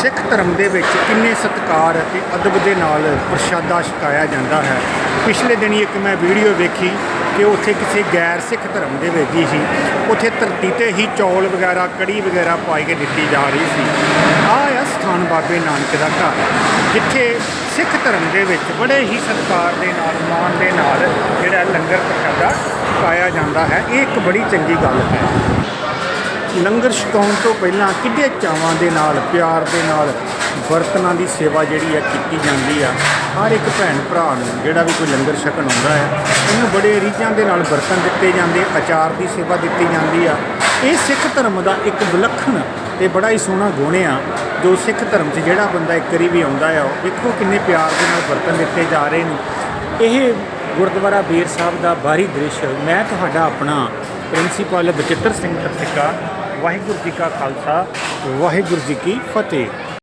ਸਿੱਖ ਧਰਮ ਦੇ ਵਿੱਚ ਕਿੰਨੇ ਸਤਿਕਾਰ ਅਤੇ ਅਦਬ ਦੇ ਨਾਲ ਪ੍ਰਸ਼ਾਦਾ ਛਕਾਇਆ ਜਾਂਦਾ ਹੈ। ਪਿਛਲੇ ਦਿਨੀ ਇੱਕ ਮੈਂ ਵੀਡੀਓ ਵੇਖੀ ਕਿ ਉੱਥੇ ਕਿਸੇ ਗੈਰ ਸਿੱਖ ਧਰਮ ਦੇ ਵਿੱਚ ਹੀ ਸੀ ਉੱਥੇ ਧਰਤੀ ਤੇ ਹੀ ਚੌਲ ਵਗੈਰਾ, ਕੜੀ ਵਗੈਰਾ ਪਾਈ ਕੇ ਦਿੱਤੀ ਜਾ ਰਹੀ ਸੀ। ਆਹ ਆ ਸਥਾਨ ਬਾਬੇ ਨਾਨਕ ਦਾ ਘਰ, ਜਿੱਥੇ ਸਿੱਖ ਧਰਮ ਦੇ ਵਿੱਚ ਬੜੇ ਹੀ ਸਤਿਕਾਰ ਦੇ ਨਾਲ, ਮਾਣ ਦੇ ਨਾਲ ਜਿਹੜਾ ਲੰਗਰ ਪ੍ਰਸ਼ਾਦਾ ਛਕਾਇਆ ਜਾਂਦਾ ਹੈ। ਇਹ ਇੱਕ ਬੜੀ ਚੰਗੀ ਗੱਲ ਹੈ। ਲੰਗਰ ਛਕਾਉਣ ਤੋਂ ਪਹਿਲਾਂ ਕਿੱਡੇ ਚਾਵਾਂ ਦੇ ਨਾਲ, ਪਿਆਰ ਦੇ ਨਾਲ ਬਰਤਨਾਂ ਦੀ ਸੇਵਾ ਜਿਹੜੀ ਆ ਕੀਤੀ ਜਾਂਦੀ ਆ। ਹਰ ਇੱਕ ਭੈਣ ਭਰਾ ਨੂੰ ਜਿਹੜਾ ਵੀ ਕੋਈ ਲੰਗਰ ਛਕਣ ਆਉਂਦਾ ਹੈ, ਉਹਨੂੰ ਬੜੇ ਰੀਝਾਂ ਦੇ ਨਾਲ ਬਰਤਨ ਦਿੱਤੇ ਜਾਂਦੇ ਅਚਾਰ ਦੀ ਸੇਵਾ ਦਿੱਤੀ ਜਾਂਦੀ ਆ। ਇਹ ਸਿੱਖ ਧਰਮ ਦਾ ਇੱਕ ਵਿਲੱਖਣ ਤੇ ਬੜਾ ਹੀ ਸੋਹਣਾ ਗੁਣ ਆ, ਜੋ ਸਿੱਖ ਧਰਮ 'ਚ ਜਿਹੜਾ ਬੰਦਾ ਇੱਕ ਵਾਰੀ ਵੀ ਆਉਂਦਾ ਆ, ਉਹ ਵੇਖੋ ਕਿੰਨੇ ਪਿਆਰ ਦੇ ਨਾਲ ਬਰਤਨ ਦਿੱਤੇ ਜਾ ਰਹੇ ਨੇ। ਇਹ ਗੁਰਦੁਆਰਾ ਬੀਰ ਸਾਹਿਬ ਦਾ ਬਾਹਰੀ ਦ੍ਰਿਸ਼, ਮੈਂ ਤੁਹਾਡਾ ਆਪਣਾ ਪ੍ਰਿੰਸੀਪਲ ਬਚਿੱਤਰ ਸਿੰਘ ਤਰਸਿੱਕਾ ਵਾਹਿਗੁਰੂ ਜੀ ਕਾ ਖਾਲਸਾ, ਵਾਹਿਗੁਰੂ ਜੀ ਕੀ ਫਤਿਹ।